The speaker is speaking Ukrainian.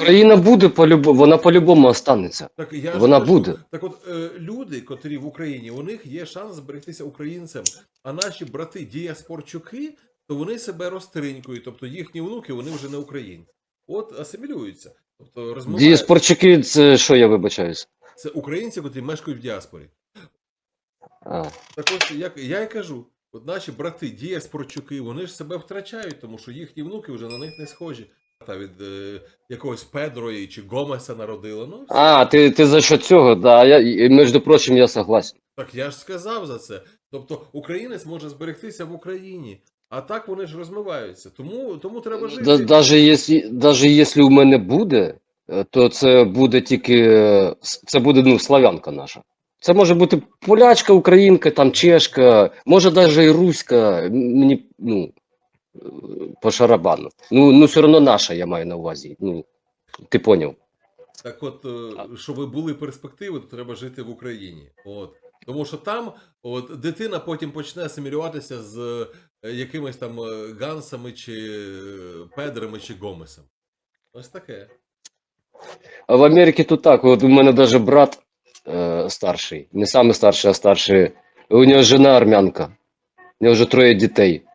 Україна буде по-любому, вона по-любому останеться. Так я Вона кажу, буде. Так, от е, люди, котрі в Україні, у них є шанс зберегтися українцем. А наші брати діаспорчуки, то вони себе розтринькують, тобто їхні внуки, вони вже не українці. От асимілюються. Тобто розмовляють. Дієспорчики, це що я вибачаюсь? Це українці, котрі мешкають в діаспорі. А, Так ось як я і кажу, от наші брати діаспорчуки, вони ж себе втрачають, тому що їхні внуки вже на них не схожі. Та від е, якогось Педрої чи Гомеса народили. Ну, все. а ти, ти за що цього? Да, я, і, між прочим, я согласен. Так я ж сказав за це. Тобто українець може зберегтися в Україні, а так вони ж розмиваються. Тому, тому треба жити. Да, даже, якщо, даже якщо у мене буде, е, то це буде тільки е, це буде ну, славянка наша. Це може бути полячка, українка, там чешка, може навіть і руська. Мені ну, е, по шарабану. Ну, ну все одно наша, я маю на увазі. Ну, ти поняв. Так от, е, щоб були перспективи, то треба жити в Україні. От. Тому що там от, дитина потім почне асимілюватися з е, якимись там е, гансами, чи педрами, чи гомесами. Ось таке. А в Америці тут так. От у мене навіть брат е, старший, не саме старший, а старший. У нього жена армянка. У нього вже троє дітей.